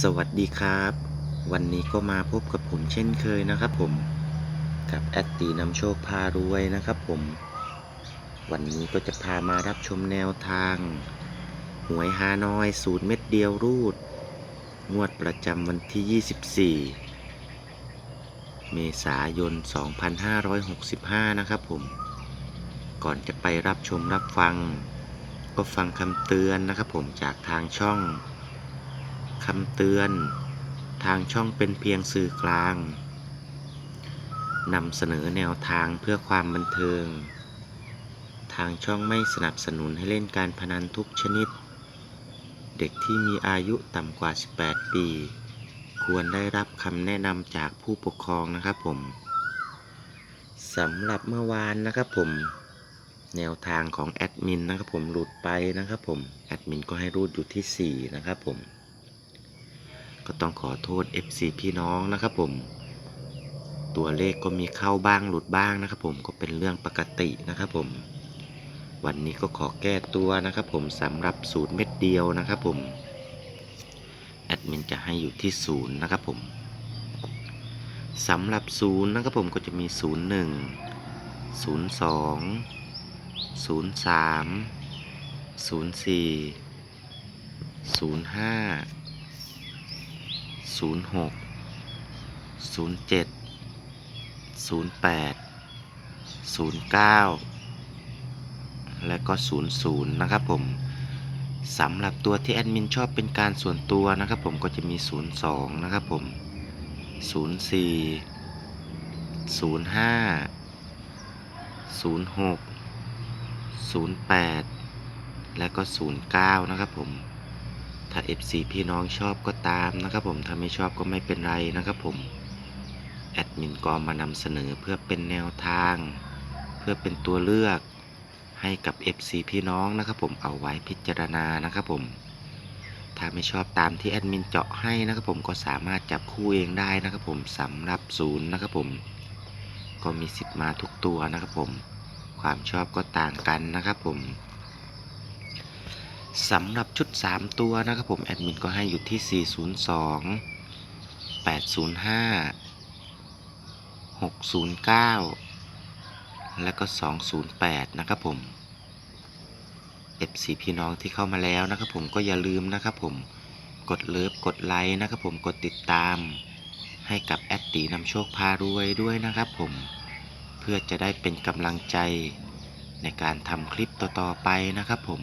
สวัสดีครับ วันนี้ก็มาพบกับผมเช่นเคยนะครับผมกับแอดตีนำโชคพารวยนะครับผม วันนี้ก็จะพามารับชมแนวทาง หวยฮานอยสูตรเม็ดเดียวรูด งวดประจำวันที่ 24 เมษายน 2565 นะครับผม ก่อนจะไปรับชมรับฟัง ก็ฟังคำเตือนนะครับผมจากทางช่อง คำเตือน ทางช่องเป็นเพียงสื่อกลางนำเสนอแนวทางเพื่อความบันเทิง ทางช่องไม่สนับสนุนให้เล่นการพนันทุกชนิด เด็กที่มีอายุต่ำกว่า 18 ปี ควรได้รับคำแนะนำจากผู้ปกครองนะครับผมสำหรับเมื่อวานนะครับผม แนวทางของแอดมินนะครับผมหลุดไปนะครับผม แอดมินก็ให้รูดอยู่ที่ 4 นะครับผม ก็ต้องขอโทษ FC พี่น้องนะครับผม ตัวเลขก็มีเข้าบ้างหลุดบ้างนะครับผมก็เป็นเรื่องปกตินะครับผม วันนี้ก็ขอแก้ตัวนะครับผมสำหรับสูตรเม็ดเดียวนะครับผมแอดมินจะให้อยู่ที่ศูนย์นะครับผมสำหรับศูนย์นะครับผมก็จะมี 0 1 0 2 0 3 0 4 0 5 06 07 08 09และก็00นะครับผมสำหรับตัวที่แอดมินชอบเป็นการส่วนตัวนะครับผมก็จะมี 02 นะครับผม 04 05 06 08 และก็ 09 นะครับผม ถ้า FC พี่น้องชอบก็ตามนะครับผม ถ้าไม่ชอบก็ไม่เป็นไรนะครับผม แอดมินก็มานำเสนอเพื่อเป็นแนวทาง เพื่อเป็นตัวเลือกให้กับ FC พี่น้องนะครับผมเอาไว้พิจารณานะครับผม ถ้าไม่ชอบตามที่แอดมินเจาะให้นะครับผมก็สามารถจับคู่เองได้นะครับผมสำหรับศูนย์นะครับผม ก็มีสิทธิ์มาทุกตัวนะครับผม ความชอบก็ต่างกันนะครับผม สำหรับชุด 3 ตัวนะครับผมแอดมินก็ให้อยู่ที่ 402 805 609 และก็ 208 นะครับผม FC พี่น้องที่เข้ามาแล้วนะครับผมก็อย่าลืมนะครับผมกดเลิฟกดไลค์นะครับผมกดติดตาม ให้กับแอดตีนำโชคพารวยด้วยนะครับผมเพื่อจะได้เป็นกำลังใจในการทำคลิปต่อๆไปนะครับผม